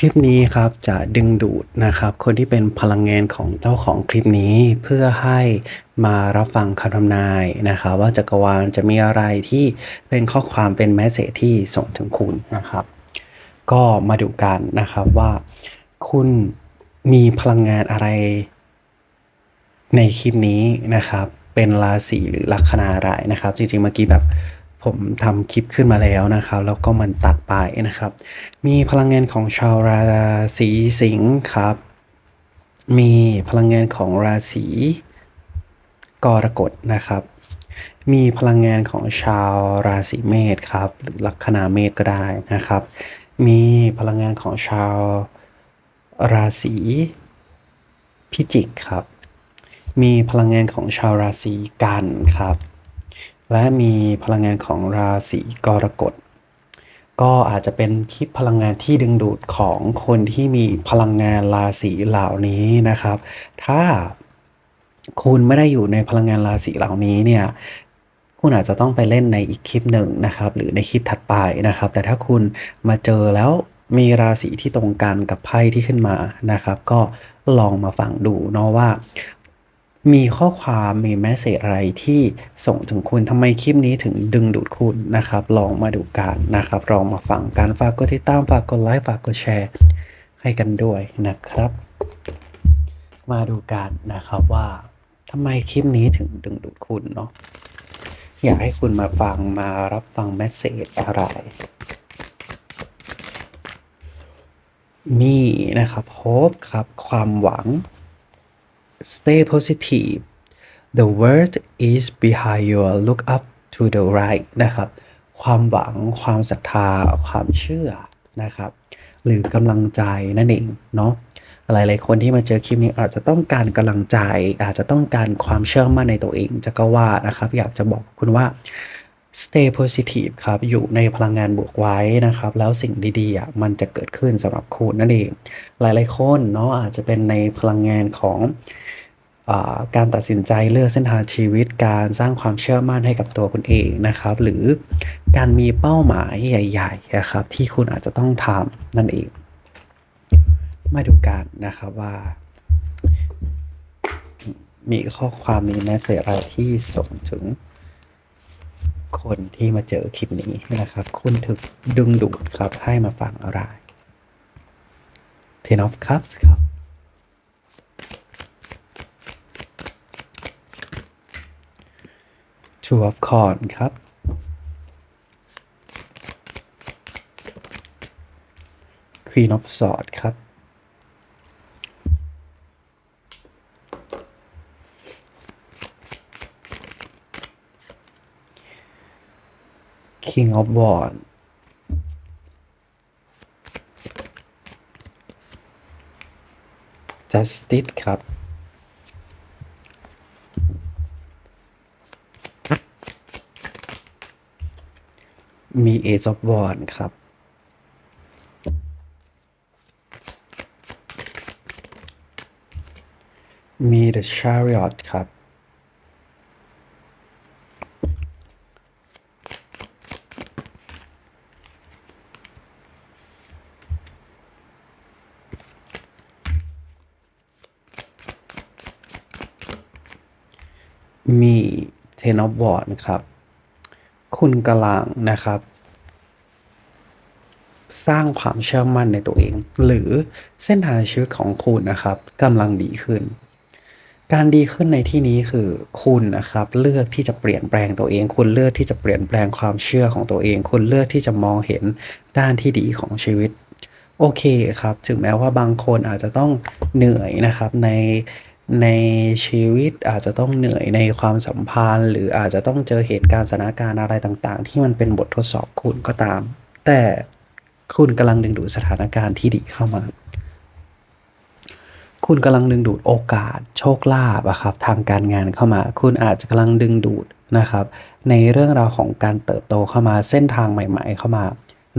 คลิปนี้ครับจะดึงดูดนะครับ คนที่เป็นพลังงานของเจ้าของคลิปนี้เพื่อให้มารับฟังคำทำนายนะครับ ว่าจักรวาลจะมีอะไรที่เป็นข้อความเป็นแมสเซจที่ส่งถึงคุณนะครับ ก็มาดูกันนะครับว่าคุณมีพลังงานอะไรในคลิปนี้นะครับ เป็นราศีหรือลัคนาอะไรนะครับ จริงๆเมื่อกี้แบบ ผมทำคลิปขึ้นมาแล้วนะครับ แล้วก็มันตัดไปนะครับ มีพลังงานของชาวราศีสิงห์ครับ มีพลังงานของราศีกรกฎนะครับ มีพลังงานของชาวราศีเมษครับ หรือลัคนาเมษก็ได้นะครับ มีพลังงานของชาวราศีพิจิกครับ มีพลังงานของชาวราศีกันครับ และมีพลังงานของราศีกรกฎ ก็อาจจะเป็นคลิปพลังงานที่ดึงดูดของคนที่มีพลังงานราศีเหล่านี้นะครับ ถ้าคุณไม่ได้อยู่ในพลังงานราศีเหล่านี้เนี่ยคุณอาจจะต้องไปเล่นในอีกคลิปหนึ่งนะครับ หรือในคลิปถัดไปนะครับ แต่ถ้าคุณมาเจอแล้วมีราศีที่ตรงกันกับไพ่ที่ขึ้นมานะครับ ก็ลองมาฟังดูเนาะว่า มีข้อความมีแมสเซจอะไรที่ส่งถึงคุณทำไมคลิปนี้ถึงดึงดูดคุณนะครับ ลองมาดูกันนะครับลองมาฟังกันฝากกดติดตามฝากกดไลค์ฝากกดแชร์ ให้กันด้วยนะครับ มาดูกันนะครับว่าทำไมคลิปนี้ถึงดึงดูดคุณเนาะอยากให้คุณมาฟังมารับฟังแมสเซจอะไรมีนะครับ hope ครับความหวัง stay positive the world is behind you look up to the right นะครับ ความหวัง ความศรัทธา ความเชื่อนะครับ หรือกำลังใจนั่นเองเนาะหลายๆคนที่มาเจอคลิปนี้อาจจะต้องการกำลังใจ อาจจะต้องการความเชื่อมั่นในตัวเองจะก็ว่านะครับ อยากจะบอกคุณว่า stay positive ครับ อยู่ในพลังงานบวกไว้นะครับ แล้วสิ่งดีๆอะมันจะเกิดขึ้นสำหรับคุณนั่นเอง หลายๆคนเนาะอาจจะเป็นในพลังงานของอการตัดสินใจเลือกเส้นทางชีวิตการสร้างความเชื่อมั่นให้กับตัวคุณเองนะครับ หรือการมีเป้าหมายใหญ่ๆนะครับ ที่คุณอาจจะต้องทำนั่นเอง มาดูกันนะครับว่า มีข้อความมีแมสเซจอะไรที่ส่งถึง คนที่มาเจอคลิปนี้นะครับ คุณถึกดึงดูดครับให้มาฟังอะไร Ten of Cups ครับ Two of c o r n ครับ Queen of Swords ครับ King of Wands Justice ครับ มี Ace of Wands ครับ มี The Chariot ครับ มี Ten of Wands ครับ คุณกำลังนะครับ สร้างความเชื่อมั่นในตัวเอง หรือเส้นทางชีวิตของคุณนะครับกำลังดีขึ้น การดีขึ้นในที่นี้คือคุณนะครับ เลือกที่จะเปลี่ยนแปลงตัวเอง คุณเลือกที่จะเปลี่ยนแปลงความเชื่อของตัวเอง คุณเลือกที่จะมองเห็นด้านที่ดีของชีวิตโอเคครับ ถึงแม้ว่าบางคนอาจจะต้องเหนื่อยนะครับใน ในชีวิตอาจจะต้องเหนื่อยในความสัมพันธ์ หรืออาจจะต้องเจอเหตุการณ์สถานการณ์อะไรต่างๆ ที่มันเป็นบททดสอบคุณก็ตาม แต่คุณกำลังดึงดูดสถานการณ์ที่ดีเข้ามาคุณกำลังดึงดูดโอกาสโชคลาภอะครับทางการงานเข้ามา คุณอาจจะกำลังดึงดูดนะครับ ในเรื่องราวของการเติบโตเข้ามาเส้นทางใหม่ ๆ เข้ามา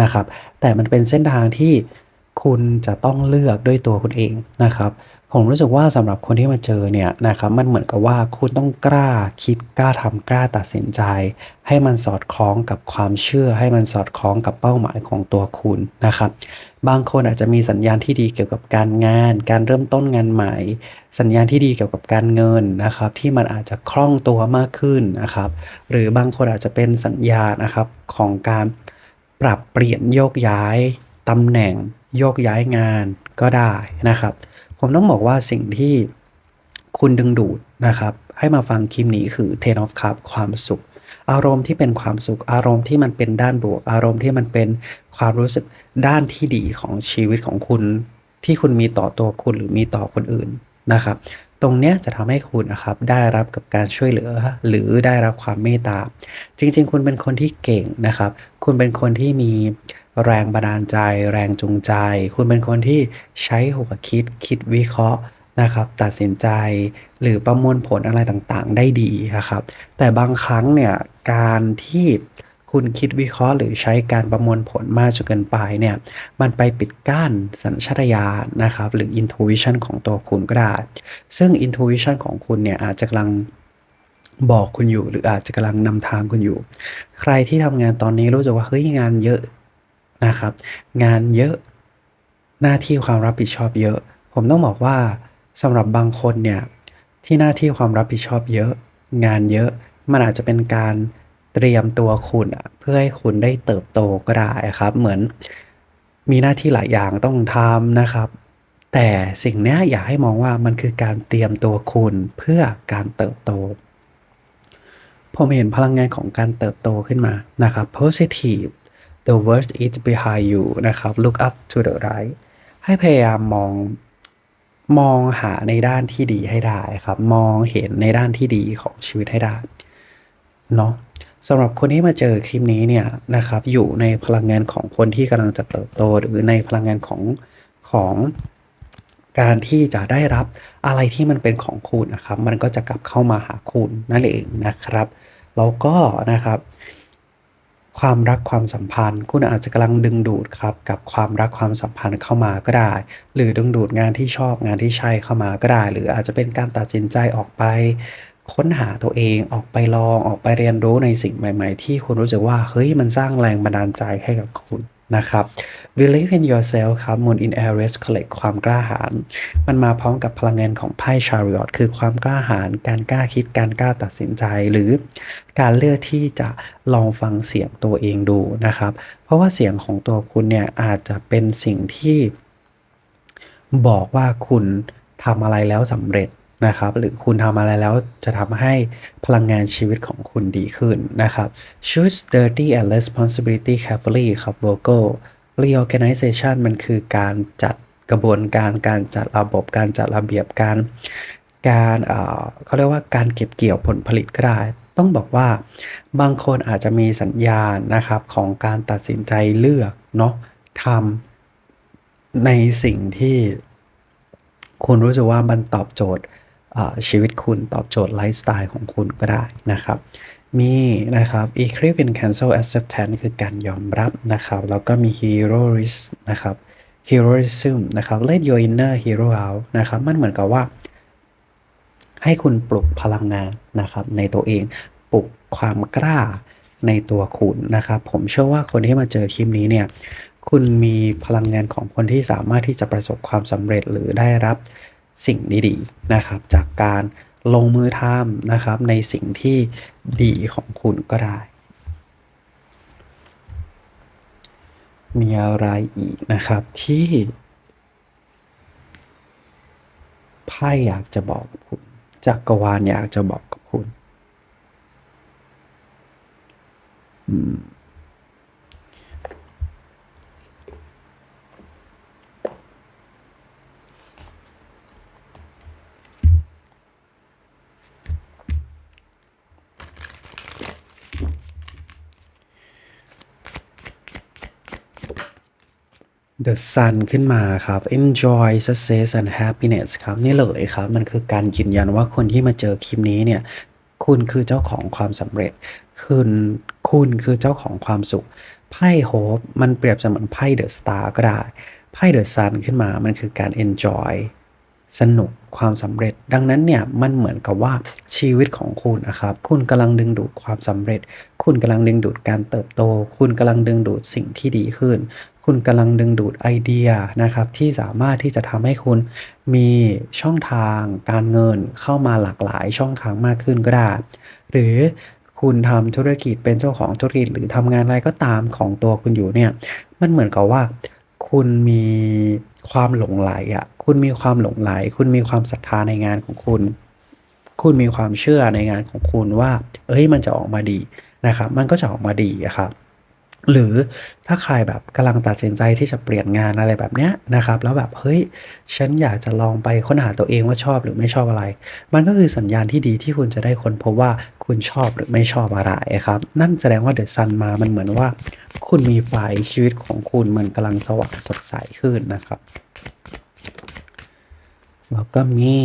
นะครับ แต่มันเป็นเส้นทางที่คุณจะต้องเลือกด้วยตัวคุณเองนะครับ ผมรู้สึกว่าสำหรับคนที่มาเจอเนี่ยนะครับมันเหมือนกับว่าคุณต้องกล้าคิดกล้าทำกล้าตัดสินใจ ให้มันสอดคล้องกับความเชื่อ ให้มันสอดคล้องกับเป้าหมายของตัวคุณนะครับบางคนอาจจะมีสัญญาณที่ดีเกี่ยวกับการงาน การเริ่มต้นงานใหม่ สัญญาณที่ดีเกี่ยวกับการเงินนะครับที่มันอาจจะคล่องตัวมากขึ้นนะครับหรือบางคนอาจจะเป็นสัญญาณนะครับของการปรับเปลี่ยนโยกย้ายตำแหน่งโยกย้ายงานก็ได้นะครับ ผมต้องบอกว่าสิ่งที่คุณดึงดูดนะครับ ให้มาฟังคลิปนี้คือ Ten of Cups ความสุข อารมณ์ที่เป็นความสุข อารมณ์ที่มันเป็นด้านบวก อารมณ์ที่มันเป็นความรู้สึกด้านที่ดีของชีวิตของคุณ ที่คุณมีต่อตัวคุณหรือมีต่อคนอื่นนะครับ ตรงเนี้ยจะทำให้คุณนะครับได้รับกับการช่วยเหลือ หรือได้รับความเมตตา จริง ๆ คุณเป็นคนที่เก่งนะครับ คุณเป็นคนที่มีแรงบันดาลใจ แรงจูงใจ คุณเป็นคนที่ใช้หัวคิดคิดวิเคราะห์นะครับตัดสินใจหรือประมวลผลอะไรต่างๆ ได้ดีนะครับ แต่บางครั้งเนี่ยการที่ คุณคิดวิเคราะห์หรือใช้การประมวลผลมากจนเกินไปเนี่ย มันไปปิดกั้นสัญชาตญาณนะครับ หรือ intuition ของตัวคุณก็ได้ ซึ่ง intuition ของคุณเนี่ยอาจจะกำลังบอกคุณอยู่ หรืออาจจะกำลังนำทางคุณอยู่ ใครที่ทำงานตอนนี้รู้สึกว่าเฮ้ยงานเยอะนะครับ งานเยอะหน้าที่ความรับผิดชอบเยอะ ผมต้องบอกว่าสำหรับบางคนเนี่ยที่หน้าที่ความรับผิดชอบเยอะ งานเยอะมันอาจจะเป็นการ เตรียมตัวคุณอะเพื่อให้คุณได้เติบโตก็ได้ครับ เหมือนมีหน้าที่หลายอย่างต้องทำนะครับ แต่สิ่งนี้อยากให้มองว่ามันคือการเตรียมตัวคุณเพื่อการเติบโต ผมเห็นพลังงานของการเติบโตขึ้นมานะครับ positive the worst is behind you นะครับ look up to the right ให้พยายามมองมองหาในด้านที่ดีให้ได้ครับ มองเห็นในด้านที่ดีของชีวิตให้ได้เนาะ สำหรับคนที่มาเจอคลิปนี้เนี่ยนะครับอยู่ในพลังงานของคนที่กำลังจะเติบโต หรือในพลังงานของของการที่จะได้รับอะไรที่มันเป็นของคุณนะครับ มันก็จะกลับเข้ามาหาคุณนั่นเองนะครับแล้วก็นะครับความรักความสัมพันธ์ คุณอาจจะกำลังดึงดูดครับกับความรักความสัมพันธ์เข้ามาก็ได้ หรือดึงดูดงานที่ชอบงานที่ใช่เข้ามาก็ได้ หรืออาจจะเป็นการตัดสินใจออกไป ค้นหาตัวเองออกไปลองออกไปเรียนรู้ในสิ่งใหม่ ๆ ที่คุณรู้สึกว่าเฮ้ยมันสร้างแรงบันดาลใจให้กับคุณนะครับ believe in yourself ครับ moon in aries collect ความกล้าหาญ มันมาพร้อมกับพลังงานของไพ่ chariot คือความกล้าหาญ การกล้าคิด การกล้าตัดสินใจ หรือการเลือกที่จะลองฟังเสียงตัวเองดูนะครับ เพราะว่าเสียงของตัวคุณเนี่ยอาจจะเป็นสิ่งที่บอกว่าคุณทำอะไรแล้วสำเร็จ นะครับ หรือคุณทำอะไรแล้วจะทำให้พลังงานชีวิตของคุณดีขึ้นนะครับ choose dirty and responsibility carefully ครับ Virgo reorganization มันคือการจัดกระบวนการการจัดระบบการจัดระเบียบการ การเอ่อเขาเรียกว่าการเก็บเกี่ยวผลผลิตก็ได้ ต้องบอกว่าบางคนอาจจะมีสัญญาณนะครับของการตัดสินใจเลือกเนาะทำในสิ่งที่คุณรู้สึกว่ามันตอบโจทย์ ชีวิตคุณตอบโจทย์ไลฟ์สไตล์ของคุณก็ได้นะครับ มีนะครับ Eclipse in Cancel Acceptance คือการยอมรับนะครับ แล้วก็มี Heroism นะครับ Heroism นะครับ Let your inner hero out นะครับ มันเหมือนกับว่า ให้คุณปลุกพลังงานนะครับ ในตัวเองปลุกความกล้าในตัวคุณนะครับ ผมเชื่อว่าคนที่มาเจอคลิปนี้เนี่ย คุณมีพลังงานของคนที่สามารถที่จะประสบความสำเร็จหรือได้รับ สิ่งดีๆนะครับ จากการลงมือทำนะครับ ในสิ่งที่ดีของคุณก็ได้ มีอะไรอีกนะครับที่ไพ่อยากจะบอกกับคุณจักรวาลอยากจะบอกกับคุณ อืม The Sun ขึ้นมาครับ Enjoy success and happiness ครับ นี่เลยครับ มันคือการยืนยันว่าคนที่มาเจอคลิปนี้เนี่ย คุณคือเจ้าของความสำเร็จ คุณคุณคือเจ้าของความสุข ไพ่โฮปมันเปรียบเสมือนไพ่เดอะสตาร์ก็ได้ ไพ่เดอะซันขึ้นมา มันคือการ enjoy สนุกความสำเร็จ ดังนั้นเนี่ยมันเหมือนกับว่าชีวิตของคุณนะครับ คุณกำลังดึงดูดความสำเร็จ คุณกำลังดึงดูดการเติบโต คุณกำลังดึงดูดสิ่งที่ดีขึ้น คุณกำลังดึงดูดไอเดียนะครับที่สามารถที่จะทำให้คุณมีช่องทางการเงินเข้ามาหลากหลายช่องทางมากขึ้นก็ได้ หรือคุณทำธุรกิจเป็นเจ้าของธุรกิจหรือทำงานอะไรก็ตามของตัวคุณอยู่เนี่ยมันเหมือนกับว่า คุณมีความหลงไหลอะคุณมีความหลงไหล คุณมีความศรัทธาในงานของคุณ คุณมีความเชื่อในงานของคุณว่า เอ้ยมันจะออกมาดีนะครับ มันก็จะออกมาดีครับ หรือถ้าใครแบบกำลังตัดสินใจที่จะเปลี่ยนงานอะไรแบบเนี้ยนะครับ แล้วแบบเฮ้ยฉันอยากจะลองไปค้นหาตัวเองว่าชอบหรือไม่ชอบอะไร มันก็คือสัญญาณที่ดีที่คุณจะได้ค้นพบว่าคุณชอบหรือไม่ชอบอะไรครับ นั่นแสดงว่าเดอะซันมามันเหมือนว่า คุณมีไฟชีวิตของคุณมันกำลังสว่างสดใสขึ้นนะครับแล้วก็มี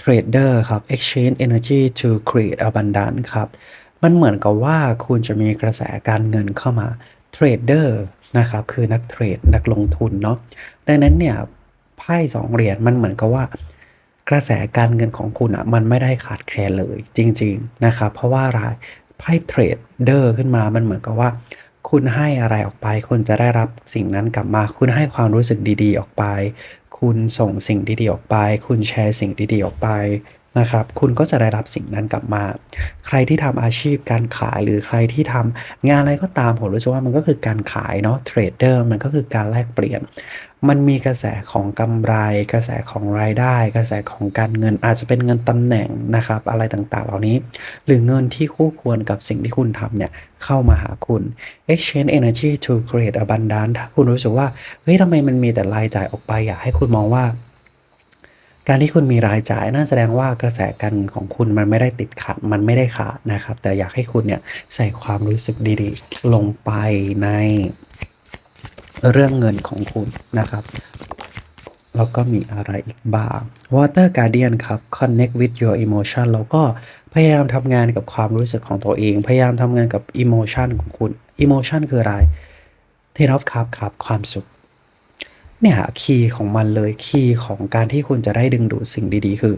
Trader ครับ Exchange Energy to Create Abundance ครับ มันเหมือนกับว่าคุณจะมีกระแสการเงินเข้ามา Trader นะครับคือนักเทรดนักลงทุนเนาะดังนั้นเนี่ยไพ่สองเหรียญมันเหมือนกับว่ากระแสการเงินของคุณอะมันไม่ได้ขาดแคลนเลยจริง ๆนะครับ เพราะว่าอะไรไพ่เทรดเดอร์ขึ้นมามันเหมือนกับว่า คุณให้อะไรออกไป คุณจะได้รับสิ่งนั้นกลับมา คุณให้ความรู้สึกดีๆ ออกไป คุณส่งสิ่งดีๆออกไป คุณแชร์สิ่งดีๆออกไป นะครับ คุณก็จะได้รับสิ่งนั้นกลับมา ใครที่ทำอาชีพการขายหรือใครที่ทำงานอะไรก็ตามผมรู้สึกว่ามันก็คือการขายเนาะเทรดเดอร์มันก็คือการแลกเปลี่ยน มันมีกระแสของกำไร กระแสของรายได้ กระแสของการเงินอาจจะเป็นเงินตำแหน่งนะครับ อะไรต่างๆ เหล่านี้ หรือเงินที่คู่ควรกับสิ่งที่คุณทำเนี่ยเข้ามาหาคุณ exchange energy to create abundance ถ้าคุณรู้สึกว่าเฮ้ยทำไมมันมีแต่รายจ่ายออกไปอยากให้คุณมองว่า การที่คุณมีรายจ่ายนั่นแสดงว่ากระแสการเงินของคุณมันไม่ได้ติดขัดมันไม่ได้ขาดนะครับ แต่อยากให้คุณเนี่ยใส่ความรู้สึกดีๆ ลงไปในเรื่องเงินของคุณนะครับแล้วก็มีอะไรอีกบ้าง Water Guardian ครับ Connect with your emotion แล้วก็พยายามทำงานกับความรู้สึกของตัวเอง พยายามทำงานกับ emotion ของคุณ emotion คืออะไร Ten of Cups ครับความสุข เนี่ยคีย์ของมันเลยคีย์ของการที่คุณจะได้ดึงดูดสิ่งดีๆ คือ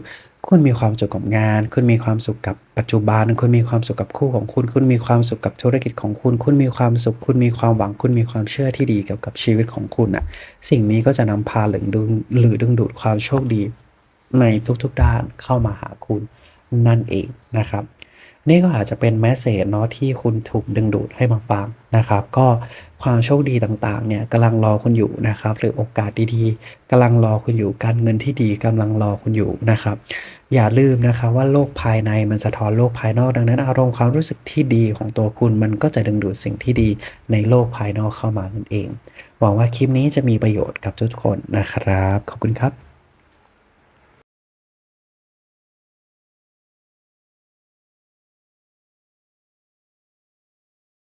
คุณมีความสุขกับงาน คุณมีความสุขกับปัจจุบัน คุณมีความสุขกับคู่ของคุณ คุณมีความสุขกับธุรกิจของคุณ คุณมีความสุข คุณมีความหวัง คุณมีความเชื่อที่ดีเกี่ยวกับชีวิตของคุณอะ สิ่งนี้ก็จะนำพาหรือดึงหรือดึงดูดความโชคดีในทุกๆด้านเข้ามาหาคุณนั่นเองนะครับ นี่ก็อาจจะเป็นแมสเซจเนาะที่คุณถูกดึงดูดให้มาฟังนะครับ ก็ความโชคดีต่างๆเนี่ยกำลังรอคุณอยู่นะครับ หรือโอกาสดีๆกำลังรอคุณอยู่การเงินที่ดีกำลังรอคุณอยู่นะครับ อย่าลืมนะครับว่าโลกภายในมันสะท้อนโลกภายนอกดังนั้น อารมณ์ความรู้สึกที่ดีของตัวคุณมันก็จะดึงดูดสิ่งที่ดีในโลกภายนอกเข้ามานั่นเองหวังว่าคลิปนี้จะมีประโยชน์กับทุกคนนะครับ ขอบคุณครับ